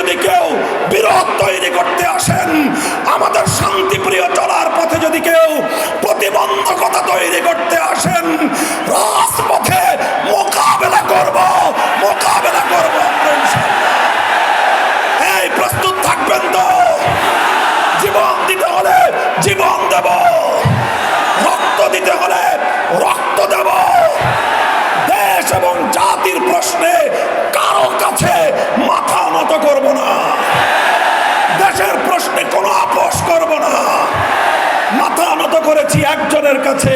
যদি কেউ বিরোধ তৈরি করতে আসেন, আমাদের শান্তিপ্রিয় চলার পথে যদি কেউ প্রতিবন্ধকতা তৈরি করতে আসেন, রাজপথে মোকাবেলা করব মোকাবেলা করব এই প্রস্তুত থাকবেন তো? জীবন দিতে হলে জীবন দেব। রক্ত দিতে হলে রক্ত দেব। দেশ এবং জাতির প্রশ্নে একজনের কাছে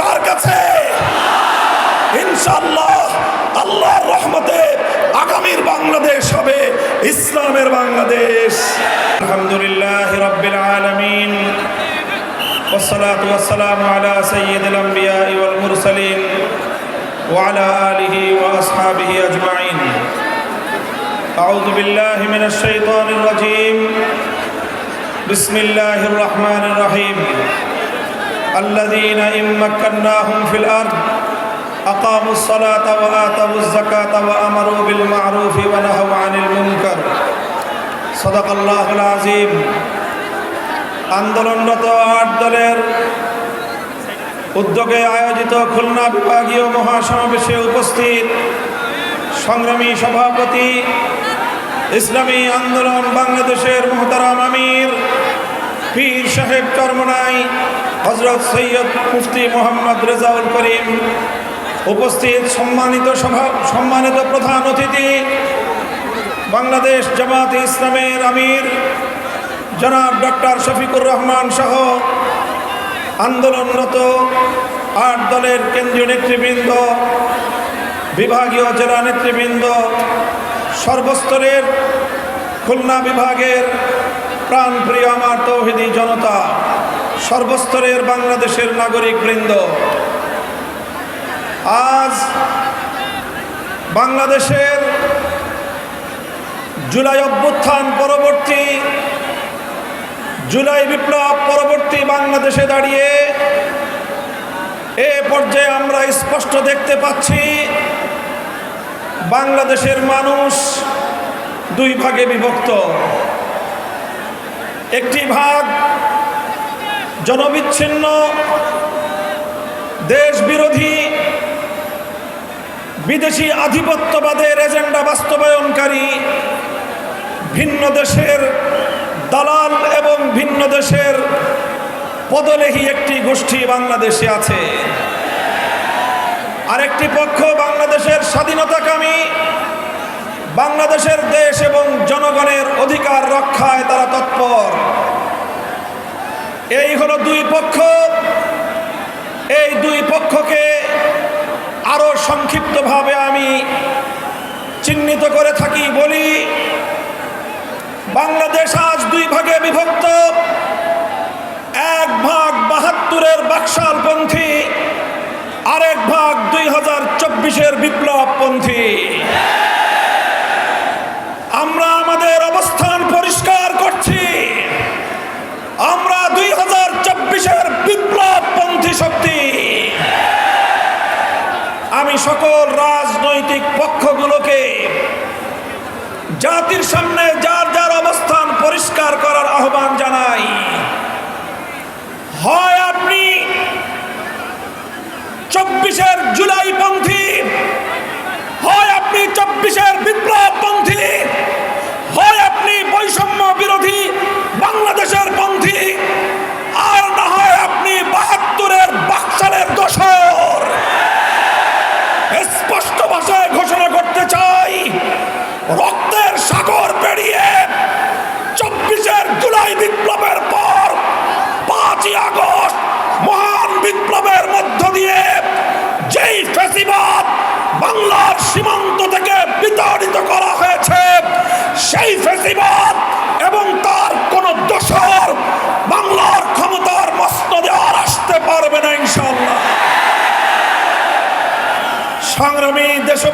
কার কাছে ইনশাল্লাহ আল্লাহর রহমতে আগামীর বাংলাদেশ হবে ইসলামের বাংলাদেশ আলহামদুলিল্লাহ রব্বিল আলামিন والصلاة والسلام على سيد الأنبياء والمرسلين وعلى آله وأصحابه أجمعين أعوذ بالله من الشيطان الرجيم بسم الله الرحمن الرحيم الذين إن مكناهم في الأرض أقاموا الصلاة وآتوا الزكاة وأمروا بالمعروف ونهوا عن المنكر صدق الله العظيم আন্দোলনরত আট দলের উদ্যোগে আয়োজিত খুলনা বিভাগীয় মহাসমাবেশে উপস্থিত সংগ্রামী সভাপতি ইসলামী আন্দোলন বাংলাদেশের মোহতারাম আমির পীর সাহেব চরমনাই হজরত সৈয়দ মুফতি মোহাম্মদ রেজাউল করিম, উপস্থিত সম্মানিত সভা, সম্মানিত প্রধান অতিথি, বাংলাদেশ জামাত ইসলামের আমির জনাব ডক্টর শফিকুর রহমান সহ আন্দোলনরত আট দলের কেন্দ্রীয় নেতৃবৃন্দ, বিভাগীয় জেলা নেতৃবৃন্দ, সর্বস্তরের খুলনা বিভাগের প্রাণপ্রিয় আমার তৌহিদি জনতা। সর্বস্তরের বাংলাদেশের নাগরিক বৃন্দ, আজ বাংলাদেশের জুলাই অভ্যুত্থান পরবর্তী, জুলাই বিপ্লব পরবর্তী বাংলাদেশে দাঁড়িয়ে এ পর্যায়ে আমরা স্পষ্ট দেখতে পাচ্ছি, বাংলাদেশের মানুষ দুই ভাগে বিভক্ত। একটি ভাগ জনবিচ্ছিন্ন দেশ বিরোধী বিদেশি আধিপত্যবাদের এজেন্ডা বাস্তবায়নকারী ভিন্ন দেশের দালাল এবং ভিন্ন দেশের পদলেহী একটি গোষ্ঠী বাংলাদেশে আছে। আরেকটি পক্ষ বাংলাদেশের স্বাধীনতাকামী, বাংলাদেশের দেশ এবং জনগণের অধিকার রক্ষায় তারা তৎপর। এই হলো দুই পক্ষ। এই দুই পক্ষকে আরও সংক্ষিপ্তভাবে আমি চিহ্নিত করে থাকি, বলি, বাংলাদেশ আজ দুই ভাগে বিভক্ত। এক ভাগ বাহাত্তরের বাকশালপন্থী, আরেক ভাগ দুই হাজার চব্বিশের বিপ্লবপন্থী। আমরা আমাদের অবস্থান বিপ্লবপন্থী শক্তি। আমি সকল রাজনৈতিক পক্ষগুলোকে জাতির সামনে যার যার অবস্থান পরিষ্কার করার আহ্বান জানাই। হয় আপনি চব্বিশের জুলাই পন্থী, হয় আপনি চব্বিশের বিপ্লব পন্থী, হয় আপনি বৈষম্য বিরোধী বাংলাদেশের পন্থী।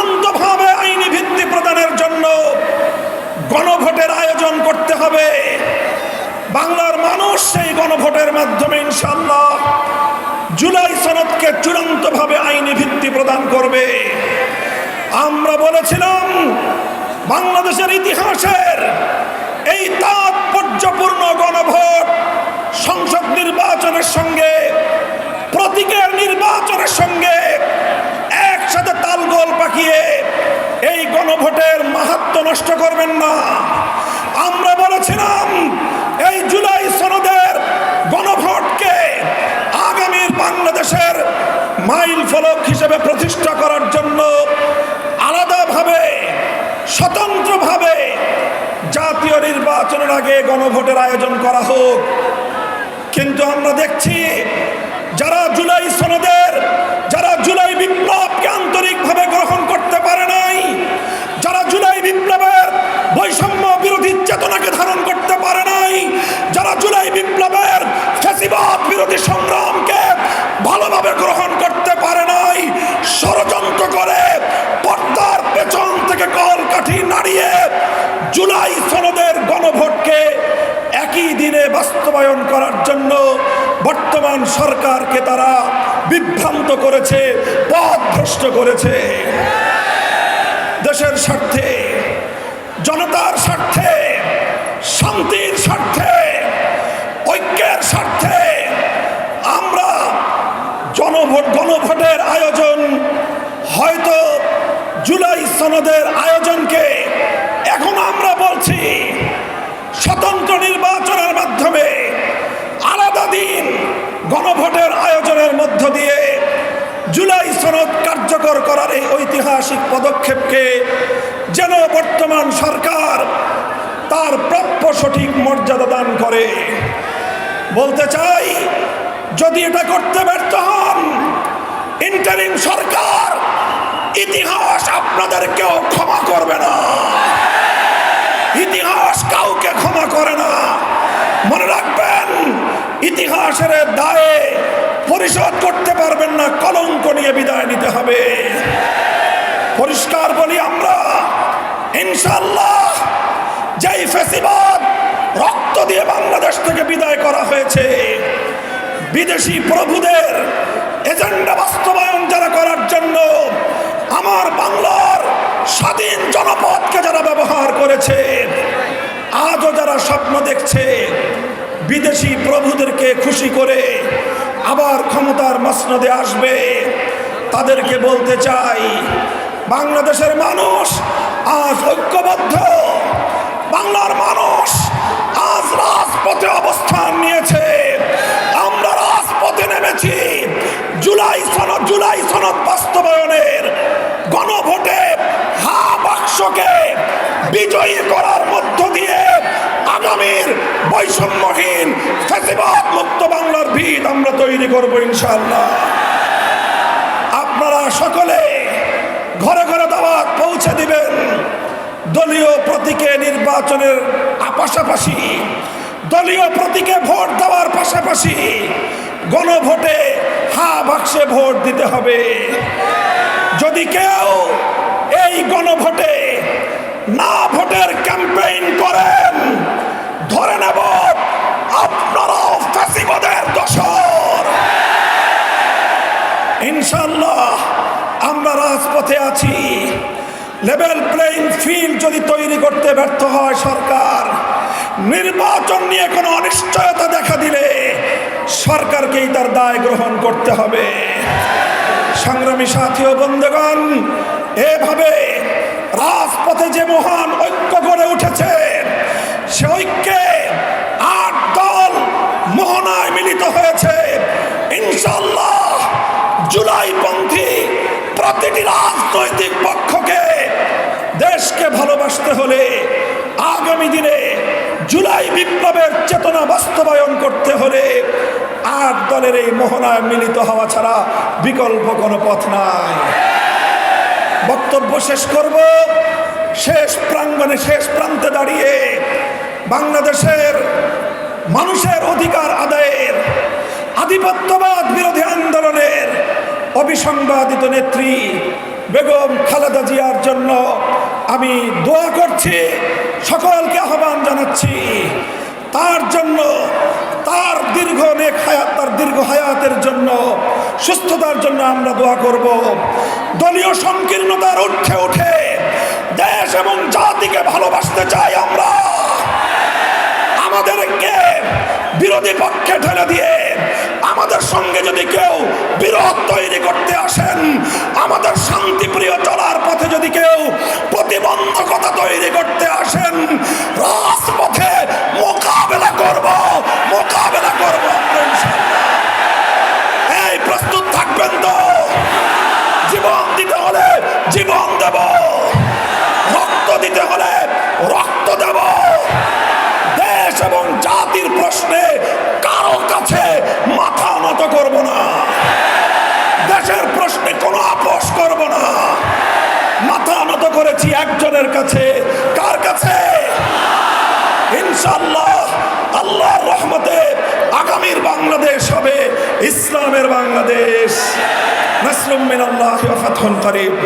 চূড়ান্তভাবে আইনি ভিত্তি প্রদানের জন্য গণভোটের আয়োজন করতে হবে। বাংলার মানুষ সেই গণভোটের মাধ্যমে ইনশাল্লাহ জুলাই সনদকে চূড়ান্তভাবে আইনি ভিত্তি প্রদান করবে। আমরা বলেছিলাম, বাংলাদেশের ইতিহাসের এই তাৎপর্যপূর্ণ গণভোট সংসদ নির্বাচনের সঙ্গে, প্রতীকের নির্বাচনের সঙ্গে একসাথে তালগোল পাকিয়ে এই গণভোটের মাহাত্ম নষ্ট করবেন না। আমরা বলেছিলাম, এই জুলাই সনদের গণভোটকে আগামীর বাংলাদেশের মাইল ফলক হিসেবে প্রতিষ্ঠা করার জন্য আলাদাভাবে, স্বতন্ত্রভাবে জাতীয় নির্বাচনের আগে গণভোটের আয়োজন করা হোক। কিন্তু আমরা দেখছি, যারা জুলাই সনদের বাস্তবায়ন করার জন্য বর্তমান সরকারকে তারা বিভ্রান্ত করেছে, পথভ্রষ্ট করেছে। দেশের স্বার্থে, জনতার স্বার্থে, শান্তির স্বার্থে, ঐক্যের স্বার্থে আমরা জনভোট, গণভোটের আয়োজন হয়তো জুলাই সনদের আয়োজনকে এখন আমরা বলছি স্বতন্ত্র নির্বাচনের মাধ্যমে আলাদা দিন গণভোটের আয়োজনের মধ্য দিয়ে জুলাই সনদ কার্যকর করার এই ঐতিহাসিক পদক্ষেপকে যেন বর্তমান সরকার তার প্রাপ্য সঠিক মর্যাদা দান করে। বলতে চাই, যদি এটা করতে ব্যর্থ হন ইন্টারিম সরকার ইতিহাস আপনাদেরকেও ক্ষমা করবে না। ইতিহাস কাউকে ক্ষমা করে না। মনে রাখবেন ইতিহাসের দায়ে পরিশোধ করতে পারবেন না, কলঙ্ক নিয়ে বিদায় নিতে হবে। পরিষ্কার বলি আমরা ইনশাল্লাহ যেই ফেসিবাদ রক্ত দিয়ে বাংলাদেশ থেকে বিদায় করা হয়েছে, বিদেশি প্রভুদের এজেন্ডা বাস্তবায়ন যারা করার জন্য আমার বাংলার স্বাধীন জনপদকে যারা ব্যবহার করেছে, আজও যারা স্বপ্ন দেখছে বিদেশি প্রভুদেরকে খুশি করে আবার ক্ষমতার মসনদে আসবে। তাদেরকে বলতে চাই, বাংলাদেশের মানুষ আজ ঐক্যবদ্ধ। বাংলার মানুষ আজ রাজপথে অবস্থান নিয়েছে। আমরা রাজপথে নেমেছি। জুলাই সনদ জুলাই সনদ বাস্তবায়নের গণভোটে হা বাক্সকে বিজয়ী করার মধ্য দিয়ে আগামীর বৈষম্যহীন ফেসিবাদ মুক্ত বাংলার ভিত আমরা তৈরি করব ইনশাল্লাহ আপনারা সকলে ঘরে ঘরে দাওয়াত পৌঁছে দিবেন। দলীয় প্রতীকে নির্বাচনের পাশাপাশি, দলীয় প্রতীকে ভোট দেওয়ার পাশাপাশি গণভোটে হা বাক্সে ভোট দিতে হবে। যদি কেউ এই গণভোটে না ভোটের ক্যাম্পেইন করেন ধরে নেব। আপনারাও ফ্যাসিবাদের দশর ইনশাল্লাহ আমরা রাজপথে আছি। লেভেল প্লেইং ফিল্ড যদি তৈরি করতে ব্যর্থ হয় সরকার, নির্বাচন নিয়ে কোনো অনিশ্চয়তা দেখা দিলে সরকারকেই তার দায় গ্রহণ করতে হবে। সংগ্রামী সাথী ও বন্ধুগণ, এভাবে রাজপথে যে মহান ঐক্য গড়ে উঠেছে সে ঐক্যে আট দল মোহনায় মিলিত হয়েছে। ইনশাল্লাহ জুলাই পন্থী প্রতিটি রাজনৈতিক পক্ষকে দেশকে ভালোবাসতে হলে আগামী দিনে জুলাই বিপ্লবের চেতনা বাস্তবায়ন করতে হলে আট দলের এই মোহনায় মিলিত হওয়া ছাড়া বিকল্প কোনো পথ নাই। বক্তব্য শেষ করব। শেষ প্রাঙ্গণে শেষ প্রান্তে দাঁড়িয়ে বাংলাদেশের মানুষের অধিকার আদায়ের আধিপত্যবাদ বিরোধী আন্দোলনের অবিসংবাদিত নেত্রী বেগম খালেদা জিয়ার জন্য আমি দোয়া করছি, সকলকে আহ্বান জানাচ্ছি। তার জন্য, তার দীর্ঘ নেক হায়াত, তার দীর্ঘ হায়াতের জন্য, সুস্থতার জন্য আমরা দোয়া করব। দলীয় সংকীর্ণতার উঠে উঠে দেশ এবং জাতিকে ভালোবাসতে চাই আমরা। আমাদেরকে বিরোধী পক্ষে ঠেলে দিয়ে আমাদের সঙ্গে যদি কেউ বিরোধ তৈরি করতে আসেন, আমাদের শান্তিপ্রিয় চলার পথে যদি কেউ প্রতিবন্ধকতা তৈরি করতে আসেন রাজপথে কাছে? কার কাছে? ইনশাল্লাহ আল্লাহর রহমতে আগামীর বাংলাদেশ হবে, ইসলামের বাংলাদেশ। নাসরুম মিনাল্লাহ ফাতহুন করিব।